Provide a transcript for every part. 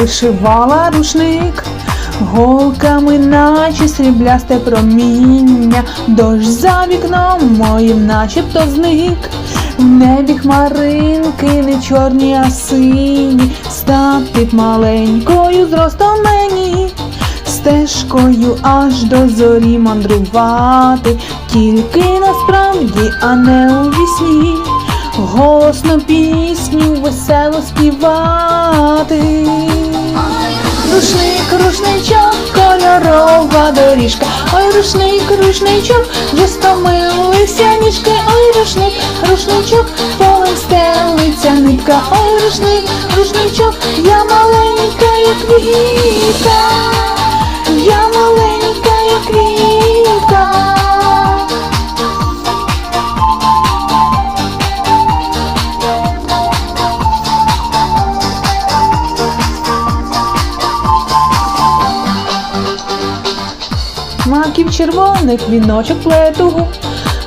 Вишивала рушник, голками, наче сріблясте проміння, дощ за вікном моїм начебто зник. В небі хмаринки не чорні, а сині, став під маленькою зростом мені. Стежкою аж до зорі мандрувати, тільки насправді, а не у вісні, голосно пісню весело співати. Рушник, рушничок, кольорова доріжка, ой, рушник, рушничок, вже стомилися ніжки, ой, рушник, рушничок, полем стелиться нитка, ой, рушник, рушничок, я маленька, як квітка, маків червоних віночок плету.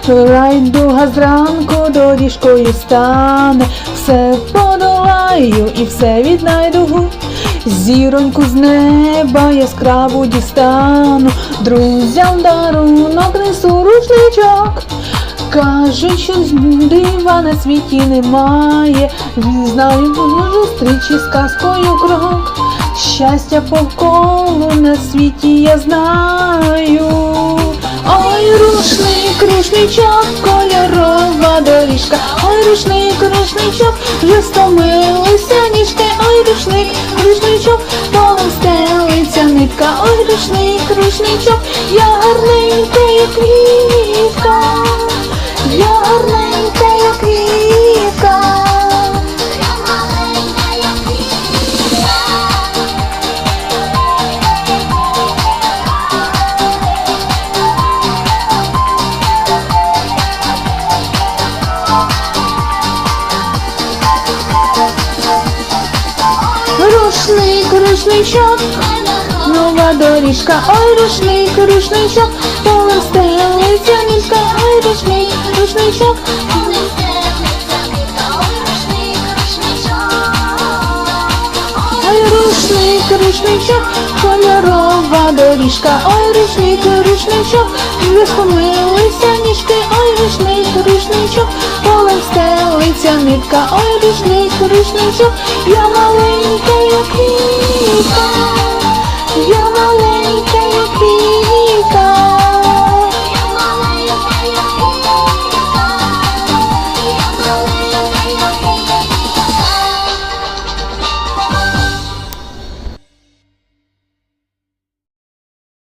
Райдуга зранку до доріжкою стане, все подолаю і все віднайду. Зіроньку з неба яскраву дістану, друзям дарунок несу рушничок. Кажуть, що дива на світі немає, Знаю, зустрічі з казкою крок. Щастя по колу на світі я знаю. Ой, рушник, рушничок, кольорова доріжка, ой, рушник, рушничок, вже стомилися ніжки, ой, рушник, рушничок, полем стелиться нитка, ой, рушник, рушничок, я гарненька, як рушничок, нова доріжка, ой, рушник, рушничок, полем стелиться ніжка, ой, рушник, рушничок, ой, рушник, рушничок, кольорова доріжка, ой, рушник, рушничок, вже схомилися ніжки, ой, рушник, рушничок, полем стелиться нитка, нитка, ой, рушничку, рушничок, я маленька, як квітка, я маленька.